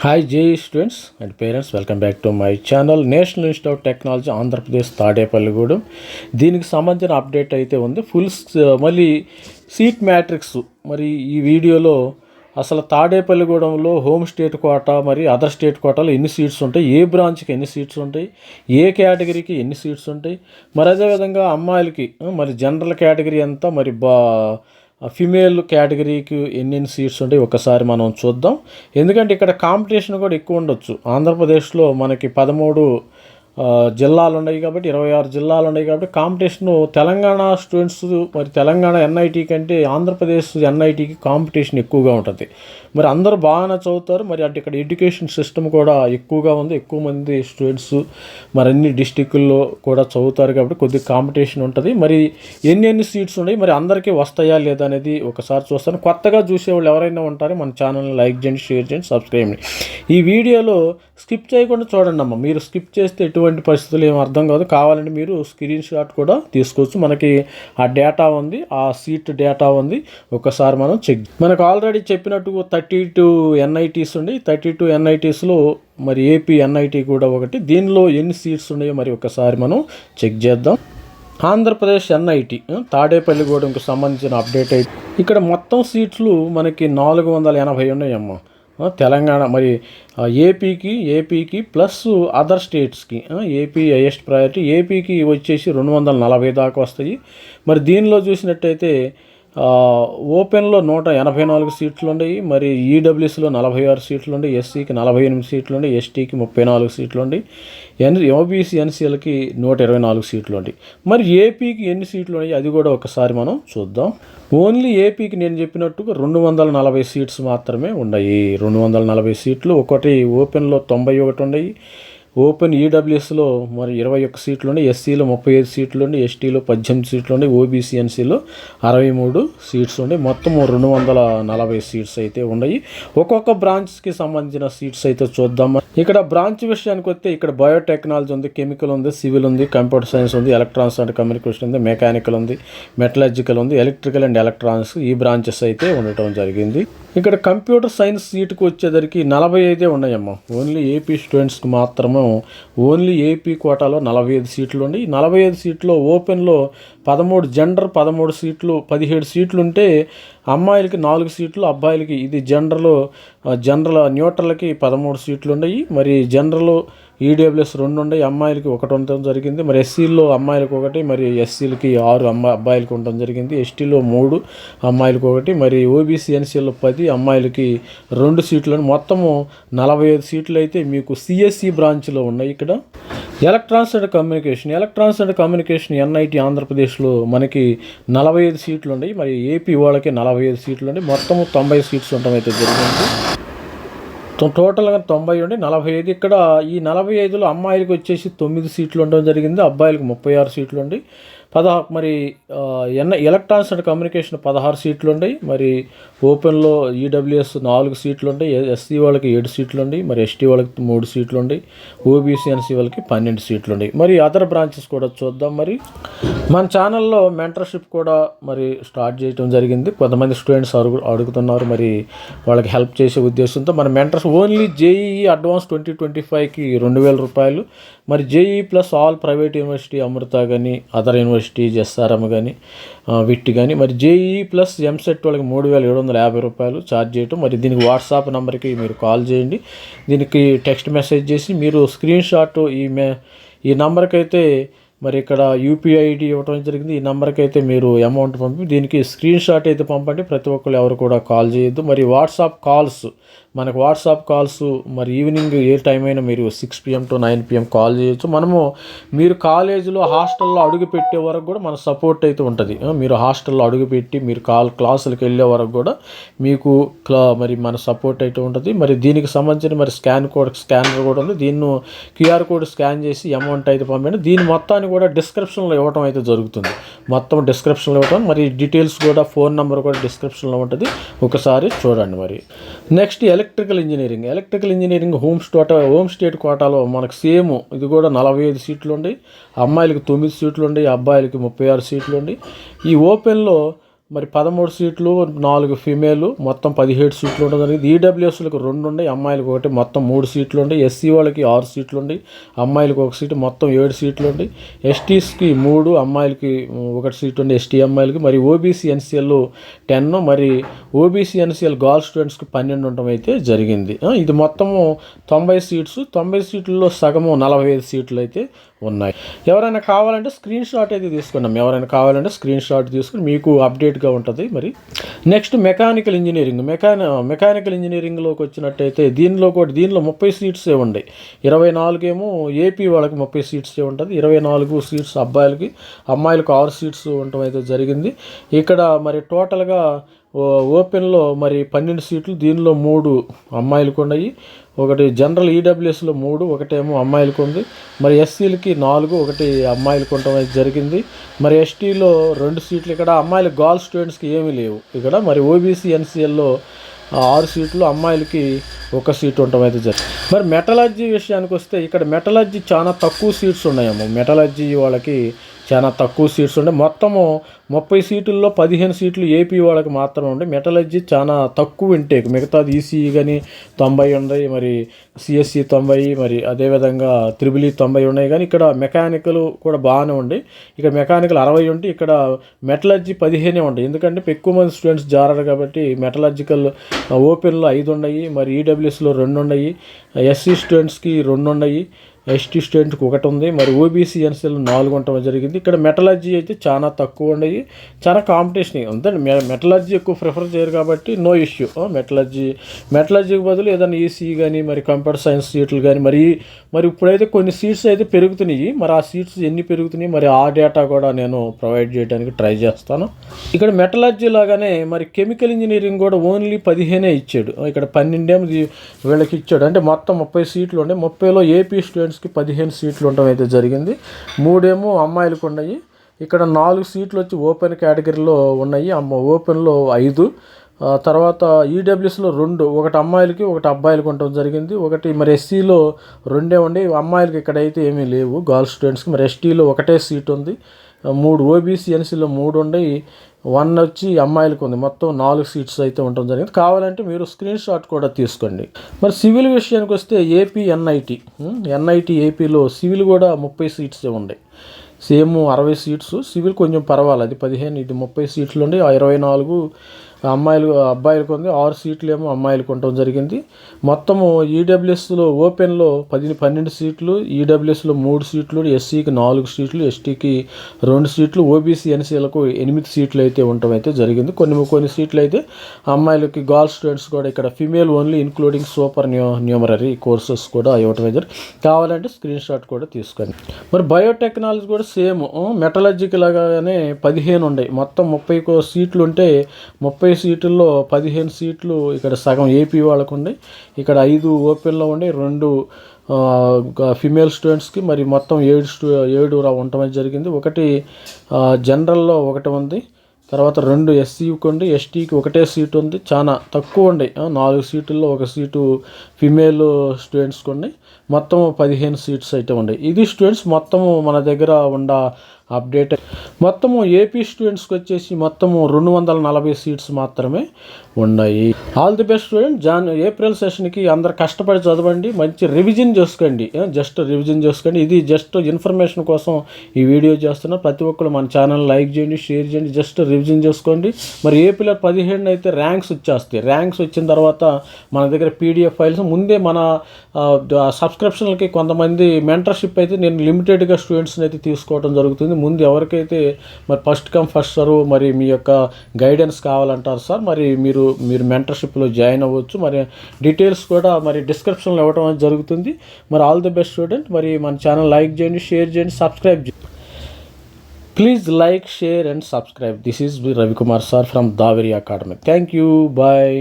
Hi J students and parents welcome back to my channel National Institute of Technology Andhra Pradesh Tadepalligudem దీనికి సంబంధించిన update అయితే ఉంది. Full uh, మళ్ళీ seat matrix మరి ఈ వీడియోలో అసలు తాడేపల్లిగూడెంలో హోమ్ స్టేట్ కోటా మరి అదర్ స్టేట్ కోటాలో ఎన్ని సీట్స్ ఉంటాయి? ఏ బ్రాంచ్కి ఎన్ని సీట్స్ ఉంటాయి? ఏ కేటగిరీకి ఎన్ని సీట్స్ ఉంటాయి? మరి అదేవిధంగా అమ్మాయిలకి uh, మరి జనరల్ కేటగిరీ ఎంత? మరి బా ఫిమేల్ కేటగిరీకి ఎన్నెన్ని సీట్స్ ఉంటాయి ఒకసారి మనం చూద్దాం. ఎందుకంటే ఇక్కడ కాంపిటీషన్ కూడా ఎక్కువ ఉండొచ్చు. ఆంధ్రప్రదేశ్లో మనకి పదమూడు జిల్లాలు ఉన్నాయి కాబట్టి ఇరవై ఆరు జిల్లాలు ఉన్నాయి కాబట్టి కాంపిటీషన్ తెలంగాణ స్టూడెంట్స్ మరి తెలంగాణ ఎన్ఐటి కంటే ఆంధ్రప్రదేశ్ ఎన్ఐటికి కాంపిటీషన్ ఎక్కువగా ఉంటుంది. మరి అందరూ బాగానే చదువుతారు మరి అటు ఇక్కడ ఎడ్యుకేషన్ సిస్టమ్ కూడా ఎక్కువగా ఉంది. ఎక్కువ మంది స్టూడెంట్స్ మరి అన్ని డిస్టిక్ల్లో కూడా చదువుతారు కాబట్టి కొద్దిగా కాంపిటీషన్ ఉంటుంది. మరి ఎన్ని ఎన్ని సీట్స్ ఉన్నాయి మరి అందరికీ వస్తాయా లేదా అనేది ఒకసారి చూస్తాను. కొత్తగా చూసేవాళ్ళు ఎవరైనా ఉంటారో మన ఛానల్ని లైక్ చేయండి షేర్ చేయండి సబ్స్క్రైబ్ చేయండి. ఈ వీడియోలో స్కిప్ చేయకుండా చూడండి అమ్మ మీరు స్కిప్ చేస్తే ఎటువంటి పరిస్థితులు ఏం అర్థం కాదు. కావాలంటే మీరు స్క్రీన్ షాట్ కూడా తీసుకోవచ్చు. మనకి ఆ డేటా ఉంది. ఆ సీట్ డేటా ఉంది. ఒకసారి మనం చెక్ మనకు ఆల్రెడీ చెప్పినట్టు థర్టీ టూ ఎన్ఐటీస్ ఉండి థర్టీ టూ ఎన్ఐటీస్లో మరి ఏపీ ఎన్ఐటి కూడా ఒకటి. దీనిలో ఎన్ని సీట్స్ ఉన్నాయో మరి ఒకసారి మనం చెక్ చేద్దాం. ఆంధ్రప్రదేశ్ ఎన్ఐటి తాడేపల్లిగూడెంకు సంబంధించిన అప్డేట్ అయితే ఇక్కడ మొత్తం సీట్లు మనకి నాలుగు వందల ఎనభై ఉన్నాయమ్మా. తెలంగాణ మరి ఏపీకి ఏపీకి ప్లస్ అదర్ స్టేట్స్కి ఏపీ హైయెస్ట్ ప్రయారిటీ ఏపీకి వచ్చేసి రెండు వందల నలభై దాకా వస్తాయి. మరి దీనిలో చూసినట్టయితే ఓపెన్లో నూట ఎనభై నాలుగు సీట్లు ఉన్నాయి. మరి ఈడబ్ల్యూసీలో నలభై ఆరు సీట్లు ఉండి ఎస్సీకి నలభై ఎనిమిది సీట్లు ఉండి ఎస్టీకి ముప్పై నాలుగు సీట్లు ఉండి ఎన్ ఓబీసీ ఎన్సీఎల్కి నూట ఇరవై నాలుగు సీట్లు ఉండి మరి ఏపీకి ఎన్ని సీట్లు ఉన్నాయి? అది కూడా ఒకసారి మనం చూద్దాం. ఓన్లీ ఏపీకి నేను చెప్పినట్టుగా రెండు వందల నలభై సీట్స్ మాత్రమే ఉన్నాయి. రెండు వందల నలభై సీట్లు. ఒకటి ఓపెన్లో తొంభై ఒకటి ఉన్నాయి. ఓపెన్ ఈడబ్ల్యూఎస్లో మరి ఇరవై ఒక్క సీట్లు ఉన్నాయి ఎస్సీలో ముప్పై ఐదు సీట్లు ఉన్నాయి ఎస్టీలో పద్దెనిమిది సీట్లు ఉన్నాయి ఓబీసీ ఎన్సీలో అరవై మూడు సీట్స్ ఉన్నాయి మొత్తం రెండు వందల నలభై సీట్స్ అయితే ఉన్నాయి. ఒక్కొక్క బ్రాంచ్కి సంబంధించిన సీట్స్ అయితే చూద్దాం. ఇక్కడ బ్రాంచ్ విషయానికి వస్తే ఇక్కడ బయోటెక్నాలజీ ఉంది కెమికల్ ఉంది సివిల్ ఉంది కంప్యూటర్ సైన్స్ ఉంది ఎలక్ట్రానిక్స్ అండ్ కమ్యూనికేషన్ ఉంది మెకానికల్ ఉంది మెటలాజికల్ ఉంది ఎలక్ట్రికల్ అండ్ ఎలక్ట్రానిక్స్ ఈ బ్రాంచెస్ అయితే ఉండటం జరిగింది. ఇక్కడ కంప్యూటర్ సైన్స్ సీట్కి వచ్చేసరికి నలభై ఐదే ఉన్నాయమ్మా. ఓన్లీ ఏపీ స్టూడెంట్స్కి మాత్రమే ఓన్లీ ఏపీ కోటాలో నలభై ఐదు సీట్లు ఉండి. నలభై ఐదు సీట్లో ఓపెన్లో పదమూడు జెండర్ పదమూడు సీట్లు పదిహేడు సీట్లు ఉంటే అమ్మాయిలకి నాలుగు సీట్లు అబ్బాయిలకి ఇది జనరల్ జనరల్ న్యూట్రల్కి పదమూడు సీట్లు ఉన్నాయి. మరి జనరల్ ఈడబ్ల్యూఎస్ రెండు ఉన్నాయి. అమ్మాయిలకి ఒకటి ఉండటం జరిగింది. మరి ఎస్సీలో అమ్మాయిలకు ఒకటి మరి ఎస్సీలకి ఆరు అమ్మాయి అబ్బాయిలకి ఉండటం జరిగింది. ఎస్టీలో మూడు అమ్మాయిలకు ఒకటి. మరి ఓబీసీ ఎన్సీలో పది అమ్మాయిలకి రెండు సీట్లు మొత్తము నలభై ఐదు సీట్లు అయితే మీకు సిఎస్సి బ్రాంచ్లో ఉన్నాయి ఇక్కడ. Electrons and communication. Electrons and communication NIT ఆంధ్రప్రదేశ్లో మనకి నలభై ఐదు సీట్లు ఉన్నాయి. మరి ఏపీ వాళ్ళకి నలభై ఐదు సీట్లు ఉండి మొత్తం తొంభై సీట్స్ ఉండటం అయితే జరిగింది. టోటల్గా తొంభై ఉండి నలభై ఐదు. ఇక్కడ ఈ నలభై ఐదులో అమ్మాయిలకి వచ్చేసి తొమ్మిది సీట్లు ఉండడం జరిగింది. అబ్బాయిలకు ముప్పై ఆరు సీట్లు ఉండి పదహా మరి ఎన్న ఎలక్ట్రానిక్స్ అండ్ కమ్యూనికేషన్ పదహారు సీట్లు ఉన్నాయి మరి ఓపెన్లో ఈడబ్ల్యూఎస్ నాలుగు సీట్లు ఉన్నాయి ఎస్సీ వాళ్ళకి ఏడు సీట్లు ఉన్నాయి మరి ఎస్టీ వాళ్ళకి మూడు సీట్లు ఉన్నాయి ఓబీసీ ఎన్సీ వాళ్ళకి పన్నెండు సీట్లు ఉన్నాయి మరి అదర్ బ్రాంచెస్ కూడా చూద్దాం మరి. మన ఛానల్లో మెంటర్షిప్ కూడా మరి స్టార్ట్ చేయడం జరిగింది. కొంతమంది స్టూడెంట్స్ అడుగు అడుగుతున్నారు మరి వాళ్ళకి హెల్ప్ చేసే ఉద్దేశంతో. మన mentors only JEE advance twenty twenty ఫైవ్కి రెండు వేల రూపాయలు మరి JEE plus all private university Amrita కానీ అదర్ యూనివర్సిటీ జెస్ఆర్ఎం కానీ విట్టి కానీ మరి జేఈ ప్లస్ ఎంసెట్ వాళ్ళకి మూడు వేల ఏడు వందల యాభై రూపాయలు ఛార్జ్ చేయటం. మరి దీనికి వాట్సాప్ నెంబర్కి మీరు కాల్ చేయండి. దీనికి టెక్స్ట్ మెసేజ్ చేసి మీరు స్క్రీన్ షాట్ ఈ మే ఈ నెంబర్కి అయితే మరి ఇక్కడ యూపీఐ ఐడి ఇవ్వడం జరిగింది. ఈ నెంబర్కి అయితే మీరు అమౌంట్ పంపి దీనికి స్క్రీన్ షాట్ అయితే పంపండి. ప్రతి ఒక్కరు ఎవరు కూడా కాల్ చేయొద్దు. మరి వాట్సాప్ కాల్స్ మనకు వాట్సాప్ కాల్స్ మరి ఈవినింగ్ ఏ టైం అయినా మీరు six PM to nine PM call చేయొచ్చు. మనము మీరు కాలేజీలో హాస్టల్లో అడుగు పెట్టే వరకు కూడా మన సపోర్ట్ అయితే ఉంటుంది. మీరు హాస్టల్లో అడుగు పెట్టి మీరు కాల్ క్లాసులకు వెళ్ళే వరకు కూడా మీకు క్లా మరి మన సపోర్ట్ అయితే ఉంటుంది. మరి దీనికి సంబంధించిన మరి స్కాన్ కోడ్ స్కానర్ కూడా ఉంది. దీన్ని క్యూఆర్ కోడ్ స్కాన్ చేసి అమౌంట్ అయితే పంపండి. దీని మొత్తాన్ని కూడా డిస్క్రిప్షన్లో ఇవ్వడం అయితే జరుగుతుంది. మొత్తం డిస్క్రిప్షన్లో ఇవ్వడం మరి డీటెయిల్స్ కూడా ఫోన్ నెంబర్ కూడా డిస్క్రిప్షన్లో ఉంటుంది. ఒకసారి చూడండి మరి. Next electrical engineering. Electrical engineering home స్టోట home state కోటాలో మనకు సేమ్ ఇది కూడా నలభై ఐదు సీట్లు ఉండి అమ్మాయిలకి తొమ్మిది సీట్లు ఉండి అబ్బాయిలకి ముప్పై ఆరు సీట్లు ఉండి ఈ ఓపెన్లో మరి పదమూడు సీట్లు నాలుగు ఫీమేల్ మొత్తం పదిహేడు సీట్లు ఉండడం జరిగింది. ఈడబ్ల్యూఎస్లకు రెండు ఉన్నాయి అమ్మాయిలకు ఒకటి మొత్తం మూడు సీట్లు ఉండి ఎస్సీ వాళ్ళకి ఆరు సీట్లు ఉండి అమ్మాయిలకు ఒక సీటు మొత్తం ఏడు సీట్లు ఉండి ఎస్టీస్కి మూడు అమ్మాయిలకి ఒకటి సీట్ ఉంది ఎస్టీ అమ్మాయిలకి. మరి ఓబీసీ ఎన్సీఎల్ టెన్ మరి ఓబీసీ ఎన్సీఎల్ గర్ల్ స్టూడెంట్స్కి పన్నెండు ఉండటం అయితే జరిగింది. ఇది మొత్తము తొంభై సీట్స్ తొంభై సీట్లలో సగము నలభై ఐదు సీట్లు అయితే ఉన్నాయి. ఎవరైనా కావాలంటే స్క్రీన్ షాట్ అయితే తీసుకున్నాం. ఎవరైనా కావాలంటే స్క్రీన్ షాట్ తీసుకుని మీకు అప్డేట్ కంప్లీట్గా ఉంటుంది మరి. నెక్స్ట్ మెకానికల్ ఇంజనీరింగ్ మెకాని మెకానికల్ ఇంజనీరింగ్లోకి వచ్చినట్టయితే దీనిలో కూడా దీనిలో ముప్పై సీట్సే ఉన్నాయి ఇరవై నాలుగేమో ఏపీ వాళ్ళకి ముప్పై సీట్సే ఉంటుంది. ఇరవై నాలుగు సీట్స్ అబ్బాయిలకి అమ్మాయిలకు ఆరు సీట్స్ ఉండటం అయితే జరిగింది. ఇక్కడ మరి టోటల్గా ఓపెన్లో మరి పన్నెండు సీట్లు దీనిలో మూడు అమ్మాయిలకు ఉన్నాయి ఒకటి జనరల్ ఈడబ్ల్యూఎస్లో మూడు ఒకటేమో అమ్మాయిలకు ఉంది మరి ఎస్సీలకి నాలుగు ఒకటి అమ్మాయిలకు ఉండటం అయితే జరిగింది. మరి ఎస్టీలో రెండు సీట్లు ఇక్కడ అమ్మాయిలు గర్ల్ స్టూడెంట్స్కి ఏమీ లేవు. ఇక్కడ మరి ఓబీసీ ఎన్సీఎల్లో ఆరు సీట్లు అమ్మాయిలకి ఒక సీట్ ఉండటం అయితే జరిగింది మరి మెటలజీ విషయానికి వస్తే ఇక్కడ మెటలజీ చాలా తక్కువ సీట్స్ ఉన్నాయేమో మెటలజీ వాళ్ళకి చాలా తక్కువ సీట్స్ ఉండే. మొత్తము ముప్పై సీట్లలో పదిహేను సీట్లు ఏపీ వాళ్ళకి మాత్రమే ఉండే. మెటలర్జీ చాలా తక్కువ ఇంటేక్ మిగతాది ఈసీఈ కానీ తొంభై ఉన్నాయి మరి సిఎస్సి తొంభై మరి అదేవిధంగా త్రిబుల్ ఈ తొంభై ఉన్నాయి. కానీ ఇక్కడ మెకానికల్ కూడా బాగానే ఉండి. ఇక్కడ మెకానికల్ అరవై ఉంటే ఇక్కడ మెటలర్జీ పదిహేనే ఉండే. ఎందుకంటే ఎక్కువ మంది స్టూడెంట్స్ జారారు కాబట్టి మెటలర్జికల్ ఓపెన్లో ఐదు ఉన్నాయి. మరి ఈడబ్ల్యూఎస్లో రెండు ఉన్నాయి. ఎస్సీ స్టూడెంట్స్కి రెండు ఉన్నాయి. ఎస్టీ స్టూడెంట్కి ఒకటి ఉంది. మరి ఓబీసీ ఎన్సీఎల్ నాలుగు ఉండటం జరిగింది. ఇక్కడ మెటలర్జీ అయితే చాలా తక్కువ ఉన్నాయి చాలా కాంపిటీషన్ అంతే మెటలర్జీ ఎక్కువ ప్రిఫర్ చేయరు కాబట్టి నో ఇష్యూ మెటలర్జీ మెటలర్జీకి బదులు ఏదైనా ఈసీ కానీ మరి కంప్యూటర్ సైన్స్ సీట్లు కానీ మరి మరి ఇప్పుడైతే కొన్ని సీట్స్ అయితే పెరుగుతున్నాయి. మరి ఆ సీట్స్ ఎన్ని పెరుగుతున్నాయి? మరి ఆ డేటా కూడా నేను ప్రొవైడ్ చేయడానికి ట్రై చేస్తాను. ఇక్కడ మెటలర్జీ లాగానే మరి కెమికల్ ఇంజనీరింగ్ కూడా ఓన్లీ పదిహేనే ఇచ్చాడు. ఇక్కడ పన్నెండేమో వీళ్ళకి ఇచ్చాడు. అంటే మొత్తం ముప్పై సీట్లు ఉండే. ముప్పైలో ఏపీ స్టూడెంట్స్ స్టూడెంట్స్కి పదిహేను సీట్లు ఉండడం అయితే జరిగింది. మూడేమో అమ్మాయిలకు ఉన్నాయి. ఇక్కడ నాలుగు సీట్లు వచ్చి ఓపెన్ కేటగిరీలో ఉన్నాయి. అమ్మ ఓపెన్లో ఐదు. తర్వాత ఈడబ్ల్యూస్లో రెండు. ఒకటి అమ్మాయిలకి ఒకటి అబ్బాయిలకి ఉండటం జరిగింది. ఒకటి మరి ఎస్సీలో రెండే ఉండి. అమ్మాయిలకి ఇక్కడైతే ఏమీ లేవు. గర్ల్స్ స్టూడెంట్స్కి మరి ఎస్టీలో ఒకటే సీట్ ఉంది. మూడు ఓబీసీ ఎన్సీలో మూడు ఉన్నాయి వన్ వచ్చి అమ్మాయిలకు ఉంది. మొత్తం నాలుగు సీట్స్ అయితే ఉండడం జరిగింది. కావాలంటే మీరు స్క్రీన్ షాట్ కూడా తీసుకోండి. మరి సివిల్ విషయానికి వస్తే ఏపీ ఎన్ఐటి ఎన్ఐటి ఏపీలో సివిల్ కూడా ముప్పై సీట్సే ఉన్నాయి సేమ్ అరవై సీట్స్ సివిల్ కొంచెం పర్వాలేదు. అది పదిహేను ఇది ముప్పై సీట్లు ఉండి ఇరవై నాలుగు అమ్మాయిలు అబ్బాయిలకు ఉంది. ఆరు సీట్లు ఏమో అమ్మాయిలకు ఉండటం జరిగింది. మొత్తము ఈడబ్ల్యూఎస్లో ఓపెన్లో పది పన్నెండు సీట్లు ఈడబ్ల్యూఎస్లో మూడు సీట్లు ఎస్సీకి నాలుగు సీట్లు ఎస్టీకి రెండు సీట్లు ఓబీసీ ఎన్సీలకు ఎనిమిది సీట్లు అయితే ఉండటం అయితే జరిగింది. కొన్ని కొన్ని సీట్లు అయితే అమ్మాయిలకి గర్ల్ స్టూడెంట్స్ కూడా ఇక్కడ female only including supernumerary courses కూడా ఇవ్వటం జరిగింది. కావాలంటే స్క్రీన్ షాట్ కూడా తీసుకోండి. మరి బయోటెక్నాలజీ కూడా సేమ్ మెటలజీకి లాగానే పదిహేను ఉన్నాయి. మొత్తం ముప్పై సీట్లు ఉంటే ముప్పై సీట్లలో పదిహేను సీట్లు ఇక్కడ సగం ఏపీ వాళ్ళకు ఉన్నాయి ఇక్కడ ఐదు ఓపెన్లో ఉండి రెండు ఫిమేల్ స్టూడెంట్స్కి మరి మొత్తం ఏడు స్టూ ఏడు రా ఉండటం జరిగింది. ఒకటి జనరల్లో ఒకటి ఉంది. తర్వాత రెండు ఎస్సీకి ఉండి ఎస్టీకి ఒకటే సీటు ఉంది. చాలా తక్కువ ఉండే. నాలుగు సీటుల్లో ఒక సీటు ఫిమేల్ స్టూడెంట్స్కి ఉండి. మొత్తం పదిహేను సీట్స్ అయితే ఉన్నాయి ఇది స్టూడెంట్స్ మొత్తము మన దగ్గర ఉండ అప్డేట్. మొత్తము ఏపీ స్టూడెంట్స్కి వచ్చేసి మొత్తము రెండు వందల నలభై సీట్స్ మాత్రమే ఉన్నాయి. All the best student Jan April సెషన్కి అందరు కష్టపడి చదవండి మంచి రివిజన్ చేసుకోండి. జస్ట్ రివిజన్ చేసుకోండి. ఇది జస్ట్ ఇన్ఫర్మేషన్ కోసం ఈ వీడియో చేస్తున్నా. ప్రతి ఒక్కరు మన ఛానల్ లైక్ చేయండి షేర్ చేయండి జస్ట్ రివిజన్ చేసుకోండి. మరి ఏపీలో పదిహేను అయితే ర్యాంక్స్ వచ్చేస్తాయి. ర్యాంక్స్ వచ్చిన తర్వాత మన దగ్గర పీడిఎఫ్ ఫైల్స్ ముందే మన సబ్స్క్రిప్షన్లకి కొంతమంది మెంటర్షిప్ అయితే నేను లిమిటెడ్గా స్టూడెంట్స్ని అయితే తీసుకోవడం జరుగుతుంది. ముందు ఎవరికైతే మరి ఫస్ట్ కమ్ ఫస్ట్ సర్వ్ మరి మీ యొక్క గైడెన్స్ కావాలంటారు సార్? మరి మీరు మీరు మెంటర్షిప్లో జాయిన్ అవ్వచ్చు. మరి డీటెయిల్స్ కూడా మరి డిస్క్రిప్షన్లో ఇవ్వడం అనేది జరుగుతుంది. మరి ఆల్ ది బెస్ట్ స్టూడెంట్ మరి మన ఛానల్ లైక్ చేయండి షేర్ చేయండి సబ్స్క్రైబ్ చేయండి. Please like share and subscribe this is Ravikumar sir from Daveri academy thank you bye